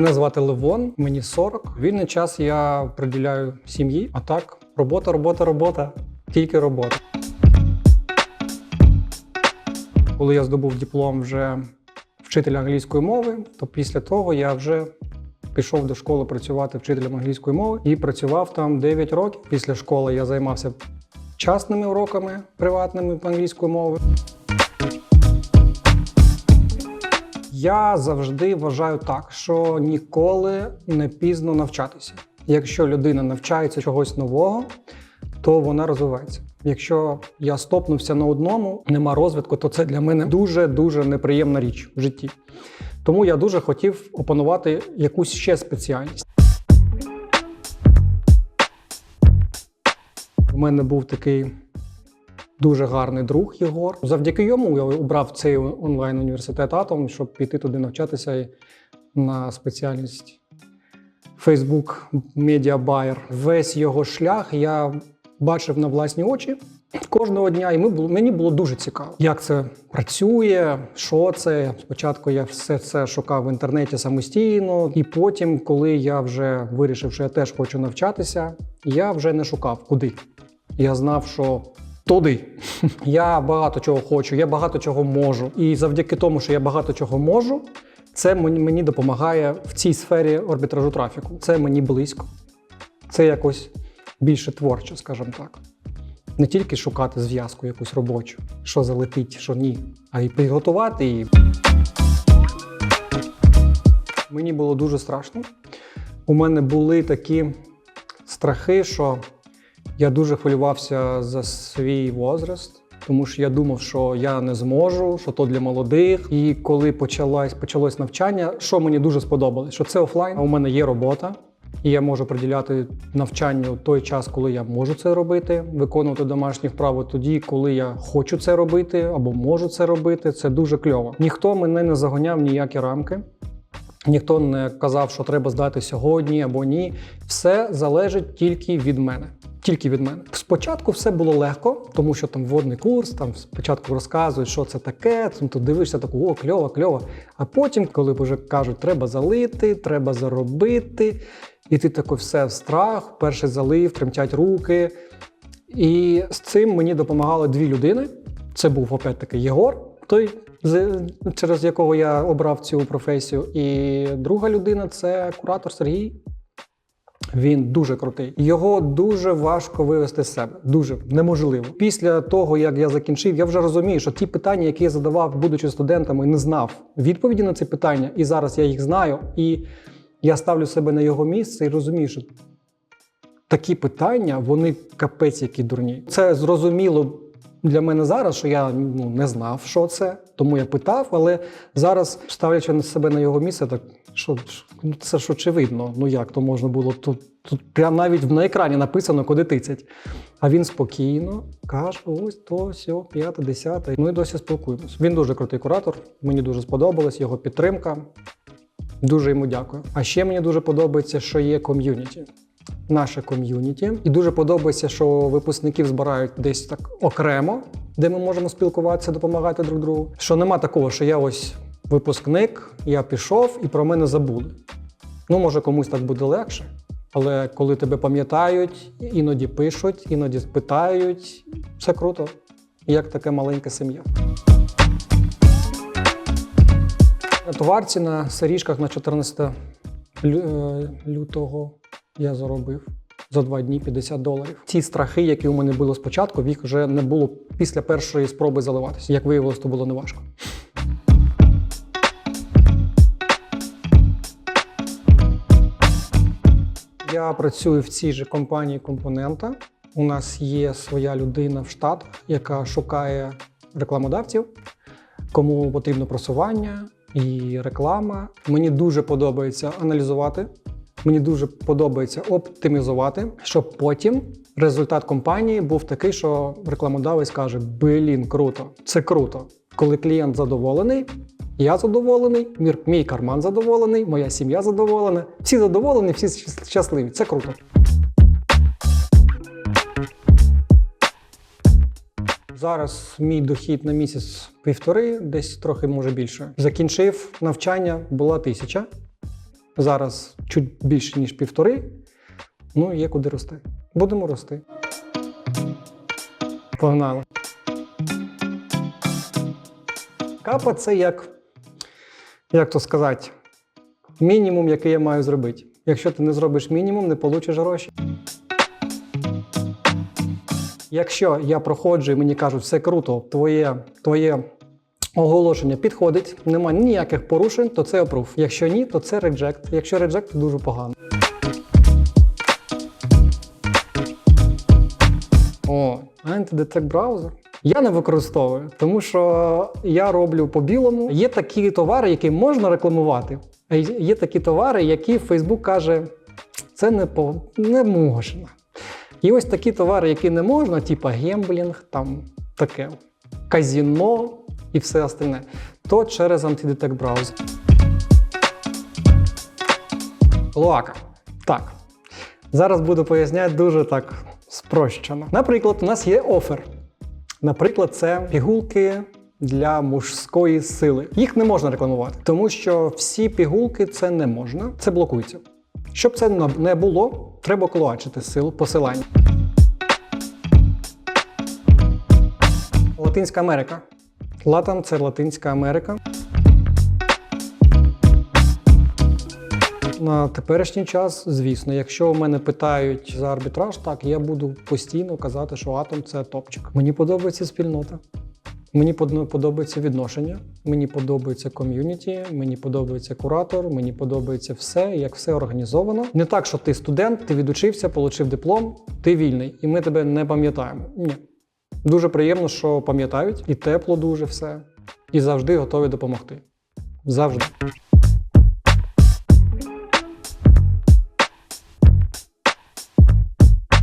Мене звати Левон, мені 40. Вільний час я приділяю сім'ї, а так, робота, робота, робота, тільки робота. Коли я здобув диплом вже вчителя англійської мови, то після того я вже пішов до школи працювати вчителем англійської мови і працював там 9 років. Після школи я займався частними уроками приватними англійської мови. Я завжди вважаю так, що ніколи не пізно навчатися. Якщо людина навчається чогось нового, то вона розвивається. Якщо я стопнувся на одному, нема розвитку, то це для мене дуже дуже неприємна річ в житті. Тому я дуже хотів опанувати якусь ще спеціальність. У мене був такий дуже гарний друг Єгор. Завдяки йому я обрав цей онлайн-університет Атом, щоб піти туди навчатися на спеціальність Facebook Media Buyer. Весь його шлях я бачив на власні очі кожного дня, і мені було дуже цікаво, як це працює, що це. Спочатку я все це шукав в інтернеті самостійно, і потім, коли я вже вирішив, що я теж хочу навчатися, я вже не шукав куди. Я знав, що туди. Я багато чого хочу, я багато чого можу. І завдяки тому, що я багато чого можу, це мені, допомагає в цій сфері арбітражу трафіку. Це мені близько. Це якось більше творче, скажімо так. Не тільки шукати зв'язку якусь робочу, що залетить, що ні, а й підготувати її. Мені було дуже страшно. У мене були такі страхи, що я дуже хвилювався за свій возраст, тому що я думав, що я не зможу, що то для молодих. І коли почалось, почалось навчання, що мені дуже сподобалось, що це офлайн, а у мене є робота. І я можу приділяти навчанню той час, коли я можу це робити, виконувати домашні вправи тоді, коли я хочу це робити або можу це робити. Це дуже кльово. Ніхто мене не загоняв ніякі рамки. Ніхто не казав, що треба здати сьогодні або ні. Все залежить тільки від мене. Тільки від мене. Спочатку все було легко, тому що там водний курс, там спочатку розказують, що це таке, там ти дивишся таку, о, кльово, кльово. А потім, коли вже кажуть, треба залити, треба заробити, і ти такий все в страх, перший залив, тремтять руки. І з цим мені допомагали дві людини. Це був опять-таки Єгор, той, через якого я обрав цю професію. І друга людина це куратор Сергій. Він дуже крутий. Його дуже важко вивести з себе. Дуже неможливо. Після того, як я закінчив, я вже розумію, що ті питання, які я задавав, будучи студентом, і не знав відповіді на ці питання, і зараз я їх знаю. І я ставлю себе на його місце і розумію, що такі питання, вони капець які дурні. Це зрозуміло для мене зараз, що я ну, не знав, що це, тому я питав, але зараз, ставлячи на себе на його місце, так що ну, це ж очевидно. Ну як то можна було тут, тут прямо навіть на екрані написано, куди тицять. А він спокійно каже: ось то, все, п'яте, десяте. Ми досі спілкуємось. Він дуже крутий куратор. Мені дуже сподобалась його підтримка. Дуже йому дякую. А ще мені дуже подобається, що є ком'юніті. Наше ком'юніті. І дуже подобається, що випускників збирають десь так окремо, де ми можемо спілкуватися, допомагати друг другу. Що нема такого, що я ось випускник, я пішов і про мене забули. Ну, може, комусь так буде легше, але коли тебе пам'ятають, іноді пишуть, іноді питають, це круто. Як така маленька сім'я. Товарці на сиріжках на 14 лю- е, лютого я заробив за два дні 50 доларів. Ті страхи, які у мене були спочатку, їх вже не було після першої спроби заливатися. Як виявилось, то було неважко. Я працюю в цій же компанії компонента. У нас є своя людина в Штатах, яка шукає рекламодавців, кому потрібно просування і реклама. Мені дуже подобається аналізувати. Мені дуже подобається оптимізувати, щоб потім результат компанії був такий, що рекламодавець каже: Блін, круто, це круто. Коли клієнт задоволений, я задоволений, мій карман задоволений, моя сім'я задоволена. Всі задоволені, всі щасливі. Це круто. Зараз мій дохід на місяць півтори, десь трохи може більше. Закінчив навчання, була тисяча. Зараз чуть більше, ніж півтори. Ну, є куди рости. Будемо рости. Погнали. Капа це як, як то сказати, мінімум, який я маю зробити. Якщо ти не зробиш мінімум, не получиш гроші. Якщо я проходжу і мені кажуть, все круто, твоє, твоє оголошення підходить, немає ніяких порушень, то це approve. Якщо ні, то це reject. Якщо reject, то дуже погано. О, антидетект браузер. Я не використовую, тому що я роблю по білому. Є такі товари, які можна рекламувати, є такі товари, які Facebook каже, це не, по, не можна. І ось такі товари, які не можна, типа гемблінг, там таке казіно і все остальне, то через антидетект браузер. Лоака. Так. Зараз буду поясняти дуже так спрощено. Наприклад, у нас є офер. Наприклад, це пігулки для мужської сили. Їх не можна рекламувати, тому що всі пігулки це не можна, це блокується. Щоб це не було, треба колочити силу посилання. Латинська Америка. Латам це Латинська Америка. На теперішній час, звісно, якщо мене питають за арбітраж, так я буду постійно казати, що атом це топчик. Мені подобається спільнота. Мені подобається відношення, мені подобається ком'юніті, мені подобається куратор, мені подобається все, як все організовано. Не так, що ти студент, ти відучився, отримав диплом, ти вільний, і ми тебе не пам'ятаємо. Ні. Дуже приємно, що пам'ятають, і тепло дуже все, і завжди готові допомогти. Завжди.